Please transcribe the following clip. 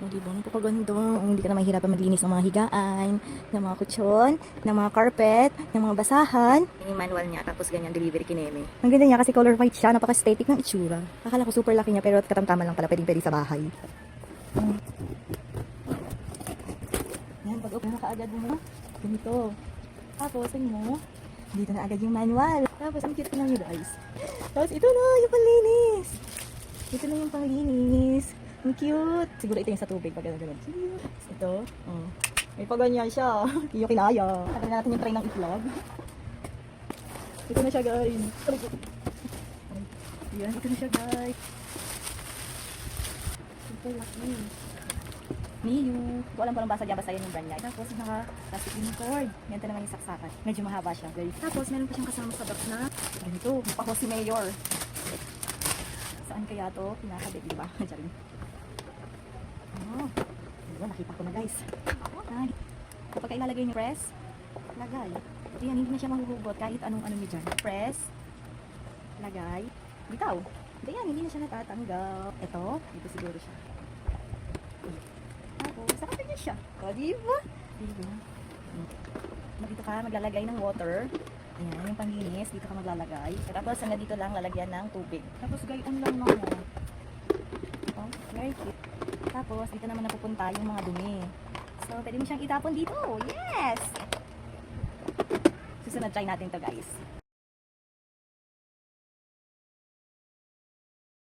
O, di ba? Napakaganda. Hindi ka na mahihirapan maglinis ng mga higaan, ng mga kutsyon, ng mga carpet, ng mga basahan. Yung manual niya, tapos ganyan delivery kineme. Ang ganda niya kasi color white siya, napaka-aesthetic ng itsura. Akala ko super laki niya, pero katamtaman lang pala, pwedeng pwede sa bahay. Hmm. Yan, pag open mo kaagad mo, ganito. Tapos, mo, dito na agad yung manual. Tapos, ang cute ko lang yun, guys. Tapos, ito na, yung panlinis. Ito na yung panglinis. Ang cute. Siguro ito yung sa tubig pag gano'n. Cute. Ito. Oh. May paganyan siya. Hindi yung kinaya. Tagal na natin yung try ng itlog. Ito na siya, guys. Yan, ito na siya, guys. Super laki. Miyu. Ko alam kung anong basa dyan, basta yun yung brand niya. Tapos, naka-plastic yung cord. Ganito naman yung saksakan. Medyo mahaba siya, guys. Tapos, meron pa siyang kasama sa box na ganito. Paho si Mayor. Saan kaya to? Pinakabit, di ba? Diyan. Oh. Diba, nakita ko na, guys. Ah, kapag ilalagay niyo press, lagay. Ito yan, hindi na siya mahuhugot kahit anong ano niyo dyan. Press, lagay, bitaw. Ito yan, hindi na siya natatanggal. Ito, dito siguro siya. Tapos, saka ganyan siya. O, di ba? Di ba? Hmm. Dito ka maglalagay ng water. Ayan, yung panglinis, dito ka maglalagay. Tapos, hanggang dito lang lalagyan ng tubig. Tapos, gayon lang mo. Oh, very cute. Tapos, dito naman napupunta yung mga dumi. So, pwede mo siyang itapon dito. Yes! Susunod, try natin to guys.